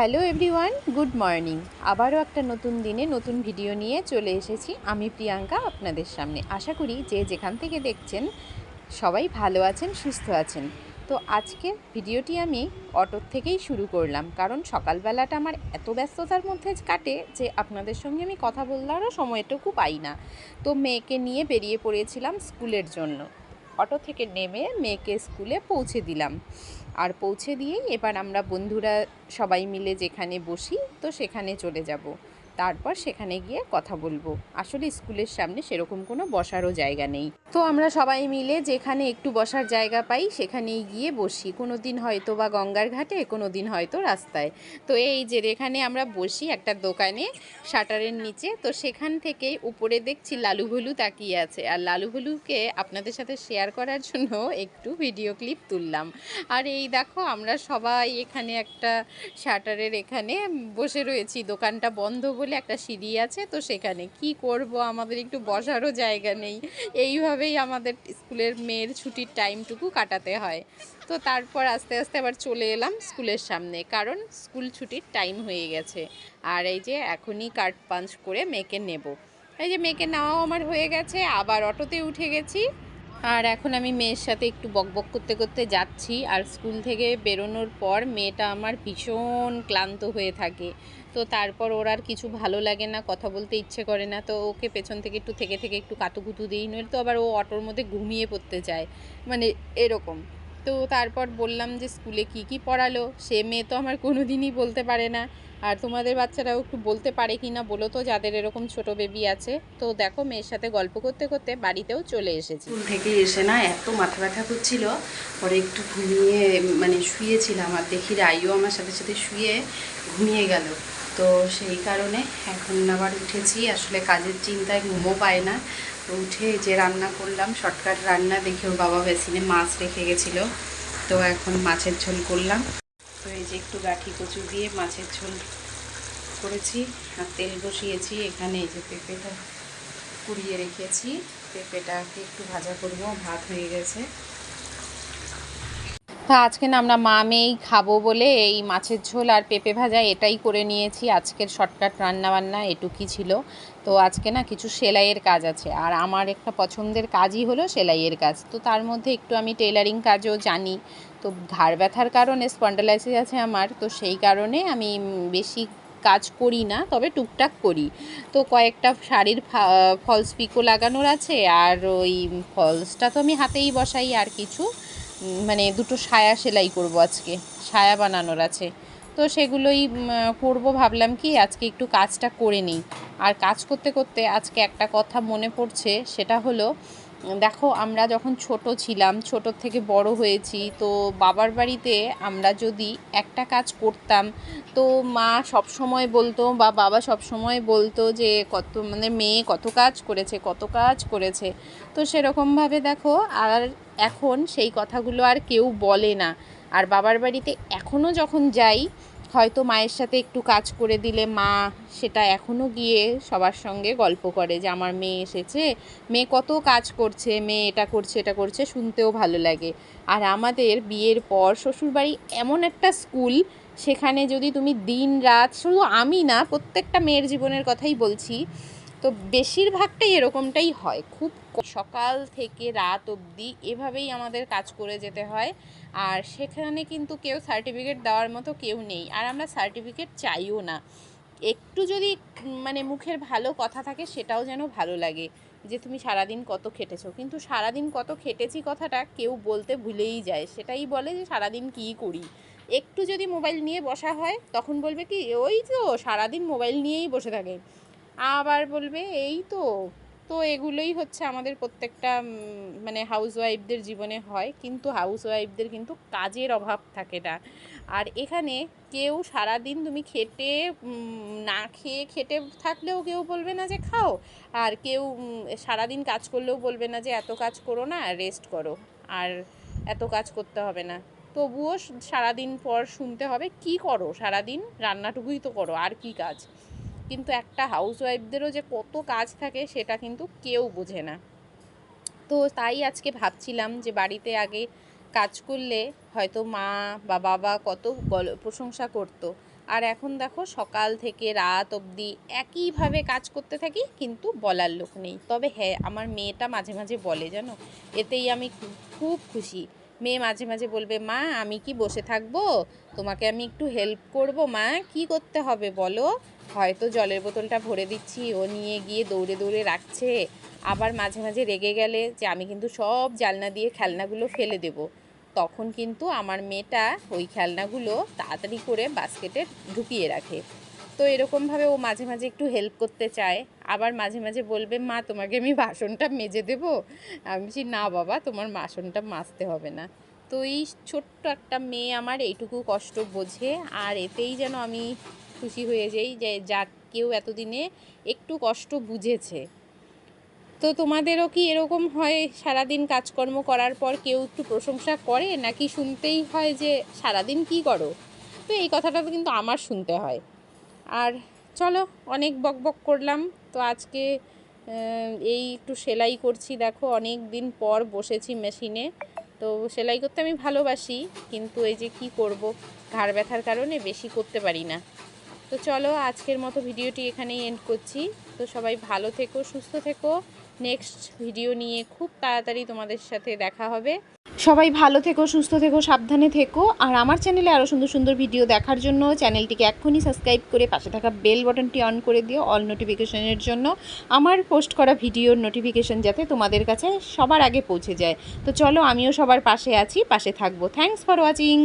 Hello everyone, good morning. আবারও একটা নতুন দিনে নতুন ভিডিও নিয়ে চলে এসেছি। আমি প্রিয়াঙ্কা আপনাদের সামনে। আশা করি যে যেখান থেকে দেখছেন, সবাই ভালো আছেন, সুস্থ আছেন। তো আজকে ভিডিওটি আমি অটোর থেকেই শুরু করলাম। কারণ সকালবেলাটা আমার এত ব্যস্ততার মধ্যে কাটে যে আপনাদের সঙ্গে আমি কথা বলারও সময়টুকু পাই না। তো মেয়েকে নিয়ে বেরিয়ে পড়েছিলাম স্কুলের জন্য। অটো থেকে নেমে মেয়েকে স্কুলে পৌঁছে দিলাম। আর পৌঁছে দিয়েই এবার আমরা বন্ধুরা সবাই মিলে যেখানে বসি, তো সেখানে চলে যাব। তারপর সেখানে গিয়ে কথা বলব। আসলে স্কুলের সামনে সেরকম কোনো বসারও জায়গা নেই। তো আমরা সবাই মিলে যেখানে একটু বসার জায়গা পাই, সেখানেই গিয়ে বসি। কোনো দিন হয়তো বা গঙ্গার ঘাটে কোনো দিন হয়তো রাস্তায়। তো এই যে এখানে আমরা বসি একটা দোকানে, শাটারের নিচে, তো সেখান থেকে উপরে দেখছি লালু ভুলু তাকিয়ে আছে। আর লালু ভুলুকে আপনাদের সাথে শেয়ার করার জন্য একটু ভিডিও ক্লিপ তুললাম। আর এই দেখো, আমরা সবাই এখানে একটা শাটারের এখানে বসে রয়েছি। দোকানটা বন্ধ বলে একটা সিঁড়ি আছে, তো সেখানে কি করব? আমাদের একটু বসারও জায়গা নেই। এইভাবেই আমাদের স্কুলের মেয়ের ছুটির টাইমটুকু কাটাতে হয়। তো তারপর আস্তে আস্তে আবার চলে এলাম স্কুলের সামনে, কারণ স্কুল ছুটির টাইম হয়ে গেছে। আর এই যে এখনই কার্ড পাঞ্চ করে মেয়েকে নেব। এই যে মেয়েকে নেওয়াও আমার হয়ে গেছে, আবার অটোতে উঠে গেছি। আর এখন আমি মেয়ের সাথে একটু বকবক করতে করতে যাচ্ছি। আর স্কুল থেকে বেরোনোর পর মেয়েটা আমার ভীষণ ক্লান্ত হয়ে থাকে। তো তারপর ওর আর কিছু ভালো লাগে না, কথা বলতে ইচ্ছে করে না, তো ওকে পেছন থেকে একটু থেকে থেকে একটু কাতুকুতু দিই, নইলে তো আবার ও অটোর মধ্যে ঘুমিয়ে পড়তে চায় মানে এরকম। তো তারপর বললাম যে স্কুলে কি কি পড়ালো, সে মেয়ে তো আমার কোনো দিনই বলতে পারে না, আর তোমাদের বাচ্চারাও একটু বলতে পারে কি না বলো তো, যাদের এরকম ছোট বেবি আছে। তো দেখো মেয়ের সাথে গল্প করতে করতে বাড়িতেও চলে এসেছি। স্কুল থেকে এসে না এত মাথা ব্যথা করছিল, পরে একটু ঘুমিয়ে মানে শুয়েছিলাম, আর দেখি রাইও আমার সাথে সাথে শুয়ে ঘুমিয়ে গেল। তো সেই কারণে এখন আবার উঠেছি। আসলে কাজের চিন্তায় ঘুমও পায় না। তো উঠে যে রান্না করলাম, শর্টকাট রান্না দেখে ওর বাবা বেসিনে মাছ রেখে গেছিল। তো এখন মাছের ঝোল করলাম। তো এই যে একটু গাঠি কচু দিয়ে মাছের ঝোল করেছি আর তেল বসিয়েছি। এখানে এই যে পেঁপেটা কুড়িয়ে রেখেছি। পেঁপেটাকে একটু ভাজা করব, ভাত হয়ে গেছে। তো আজকে না আমরা মা মেয়েই খাব বলে এই মাছের ঝোল আর পেঁপে ভাজা এটাই করে নিয়েছি। আজকের শর্টকাট রান্না বান্না এটুকুই ছিল। তো আজকে না কিছু সেলাইয়ের কাজ আছে। আর আমার একটা পছন্দের কাজই হলো সেলাইয়ের কাজ। তো তার মধ্যে একটু আমি টেলারিং কাজও জানি। তো ঘাড় ব্যথার কারণে স্পন্ডালাইসিস আছে আমার। তো সেই কারণে আমি বেশি কাজ করি না, তবে টুকটাক করি। তো কয়েকটা শাড়ির ফলস পিকো লাগানোর আছে। আর ওই ফলসটা তো আমি হাতেই বসাই আর কিছু। মানে দুটো সায়া সেলাই করব আজকে, সায়া বানানোর আছে। তো সেগুলোই করব ভাবলাম কি আজকে একটু কাজটা করে নিই। আর কাজ করতে করতে আজকে একটা কথা মনে পড়ছে, সেটা হলো দেখো, আমরা যখন ছোট ছিলাম ছোটোর থেকে বড় হয়েছি, তো বাবার বাড়িতে আমরা যদি একটা কাজ করতাম, তো মা সব সময় বলতো বা বাবা সব সময় বলতো যে কত মানে মেয়ে কত কাজ করেছে, কত কাজ করেছে। তো সেরকমভাবে দেখো, আর এখন সেই কথাগুলো আর কেউ বলে না। আর বাবার বাড়িতে এখনও যখন যাই হয়তো মায়ের সাথে একটু কাজ করে দিলে মা সেটা এখনও গিয়ে সবার সঙ্গে গল্প করে যে আমার মেয়ে এসেছে, মেয়ে কত কাজ করছে, মেয়ে এটা করছে এটা করছে, শুনতেও ভালো লাগে। আর আমাদের বিয়ের পর শ্বশুরবাড়ি এমন একটা স্কুল, সেখানে যদি তুমি দিন রাত, শুধু আমি না, প্রত্যেকটা মেয়ের জীবনের কথাই বলছি, তো বেশিরভাগটাই এরকমটাই হয়। খুব সকাল থেকে রাত অবধি এভাবেই আমাদের কাজ করে যেতে হয়। আর সেখানে কিন্তু কেউ সার্টিফিকেট দেওয়ার মতো কেউ নেই। আর আমরা সার্টিফিকেট চাইও না। একটু যদি মানে মুখের ভালো কথা থাকে সেটাও যেন ভালো লাগে যে তুমি সারাদিন কত খেটেছো। কিন্তু সারাদিন কত খেটেছি কথাটা কেউ বলতে ভুলেই যায়। সেটাই বলে যে সারাদিন কী করি? একটু যদি মোবাইল নিয়ে বসা হয় তখন বলবে কি, ওই তো সারাদিন মোবাইল নিয়েই বসে থাকে। আবার বলবে, এই তো তো এগুলোই হচ্ছে আমাদের প্রত্যেকটা মানে হাউস ওয়াইফদের জীবনে হয়। কিন্তু হাউস ওয়াইফদের কিন্তু কাজের অভাব থাকে না। আর এখানে কেউ সারাদিন তুমি খেটে না খেয়ে খেটে থাকলেও কেউ বলবে না যে খাও। আর কেউ সারাদিন কাজ করলেও বলবে না যে এত কাজ করো না রেস্ট করো। আর এত কাজ করতে হবে না। তবুও সারাদিন পর শুনতে হবে, কি করো? সারাদিন রান্নাটুকুই তো করো, আর কি কাজ? কিন্তু একটা হাউস ওয়াইফদেরও যে কত কাজ থাকে, সেটা কিন্তু কেউ বোঝে না। তো তাই আজকে ভাবছিলাম যে বাড়িতে আগে কাজ করলে হয়তো মা বা বাবা কত প্রশংসা করতো। আর এখন দেখো সকাল থেকে রাত অবধি একইভাবে কাজ করতে থাকি, কিন্তু বলার লোক নেই। তবে হ্যাঁ আমার মেয়েটা মাঝে মাঝে বলে, জানো? এতেই আমি খুব খুশি। মেয়ে মাঝে মাঝে বলবে, মা, আমি কি বসে থাকব? তোমাকে আমি একটু হেল্প করব, মা, কি করতে হবে বলো? হয়তো জলের বোতলটা ভরে দিচ্ছি, ও নিয়ে গিয়ে দৌড়ে দৌড়ে রাখছে। আবার মাঝে মাঝে রেগে গেলে যে, আমি কিন্তু সব জালনা দিয়ে খেলনাগুলো ফেলে দেব। তখন কিন্তু আমার মেয়েটা ওই খেলনাগুলো তাড়াতাড়ি করে বাস্কেটে ঢুকিয়ে রাখে। তো এরকমভাবে ও মাঝে মাঝে একটু হেল্প করতে চায়। আবার মাঝে মাঝে বলবে, মা, তোমাকে আমি বাসনটা মেজে দেবো? আমি বলছি, না বাবা, তোমার বাসনটা মাজতে হবে না। তো এই ছোট্ট একটা মেয়ে আমার এইটুকু কষ্ট বোঝে, আর এতেই যেন আমি খুশি হয়ে যাই যে যা কেউ এতদিনে একটু কষ্ট বুঝেছে। তো তোমাদেরও কি এরকম হয় সারাদিন কাজকর্ম করার পর কেউ একটু প্রশংসা করে, নাকি শুনতেই হয় যে সারাদিন কি করো? তো এই কথাটা তো কিন্তু আমার শুনতে হয়। আর চলো, অনেক বক বক করলাম। তো আজকে এই একটু সেলাই করছি, দেখো, অনেক দিন পর বসেছি মেশিনে। তো সেলাই করতে আমি ভালোবাসি, কিন্তু এই যে কি করব, ঘাড় ব্যথার কারণে বেশি করতে পারি না। তো চলো, আজকের মতো ভিডিওটি এখানেই এন্ড করছি। তো সবাই ভালো থেকো, সুস্থ থেকো। নেক্সট ভিডিও নিয়ে খুব তাড়াতাড়ি তোমাদের সাথে দেখা হবে। সবাই ভালো থেকো, সুস্থ থেকো, সাবধানে থেকো। আর আমার চ্যানেলে আরও সুন্দর সুন্দর ভিডিও দেখার জন্য চ্যানেলটিকে এক্ষুনি সাবস্ক্রাইব করে পাশে থাকা বেল বাটনটি অন করে দিও অল নোটিফিকেশনের জন্য। আমার পোস্ট করা ভিডিওর নোটিফিকেশন যাতে তোমাদের কাছে সবার আগে পৌঁছে যায়। তো চলো আমিও সবার পাশে আছি, পাশে থাকব। Thanks for watching